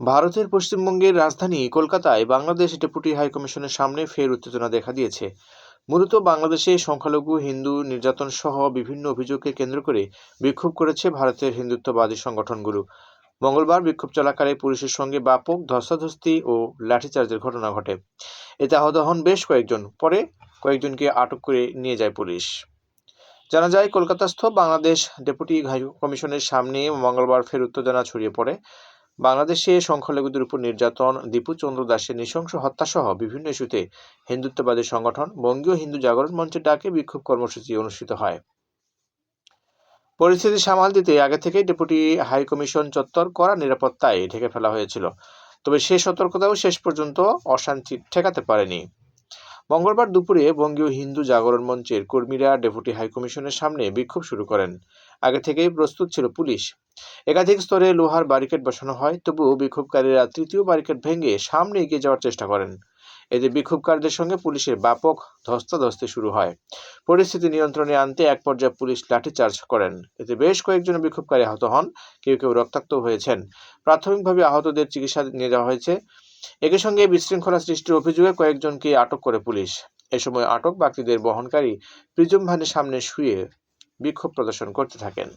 ভারতের পশ্চিমবঙ্গের রাজধানী কলকাতায় বাংলাদেশ ডেপুটি হাইকমিশনের সামনে ফের উত্তেজনা দেখা দিয়েছে। মূলত বাংলাদেশে সংখ্যালঘু, হিন্দু নির্যাতন সহ বিভিন্ন অভিযোগকে কেন্দ্র করে বিক্ষোভ করেছে ভারতের হিন্দুত্ববাদী সংগঠনগুলো। মঙ্গলবার বিক্ষোভ চলাকালে পুলিশের সঙ্গে ব্যাপক ধস্তাধস্তি ও লাঠিচার্জের ঘটনা ঘটে। এতে আহত হন বেশ কয়েকজন। পরে কয়েকজনকে আটক করে নিয়ে যায় পুলিশ। জানা যায়, কলকাতাস্থ বাংলাদেশ ডেপুটি কমিশনের সামনে মঙ্গলবার ফের উত্তেজনা ছড়িয়ে পড়ে। বাংলাদেশে সংখ্যালঘুদের উপর নির্যাতন দীপুচন্দ্র দাসের নৃশংস হত্যাসহ বিভিন্ন ইস্যুতে হিন্দুত্ববাদী সংগঠন বঙ্গীয় হিন্দু জাগরণ মঞ্চের ডাকে বিক্ষোভ কর্মসূচি অনুষ্ঠিত হয়। পরিস্থিতি সামাল দিতে আগে থেকেই ডেপুটি হাই কমিশন চত্বর করা নিরাপত্তায় ঢেকে ফেলা হয়েছিল। তবে সে সতর্কতাও শেষ পর্যন্ত অশান্তি ঠেকাতে পারেনি। মঙ্গলবার দুপুরে বঙ্গীয় হিন্দু জাগরণ মঞ্চের কর্মীরা ডেপুটি হাইকমিশনের সামনে বিক্ষোভ শুরু করেন। আগে থেকেই প্রস্তুত ছিল পুলিশ। একাধিক স্তরে লোহার ব্যারিকেড বসানো হয়, তবুও বিক্ষোভকারীরা তৃতীয় ব্যারিকেড ভেঙে সামনে এগিয়ে যাওয়ার চেষ্টা করেন। এতে বিক্ষোভকারীদের সঙ্গে পুলিশের ব্যাপক ধস্তাধস্তি শুরু হয়। পরিস্থিতি নিয়ন্ত্রণে আনতে এক পর্যায়ে পুলিশ লাঠিচার্জ করেন। এতে বেশ কয়েকজন বিক্ষোভকারী আহত হন, কেউ কেউ রক্তাক্ত হয়েছেন। প্রাথমিকভাবে আহতদের চিকিৎসা নিয়ে যাওয়া হয়েছে। একই সঙ্গে বিশৃঙ্খলা সৃষ্টির অভিযোগে কয়েকজনকে আটক করে পুলিশ। এ সময় আটক বাকিদের বহনকারী প্রিজম ভ্যানের সামনে শুয়ে বিক্ষোভ প্রদর্শন করতে থাকেন।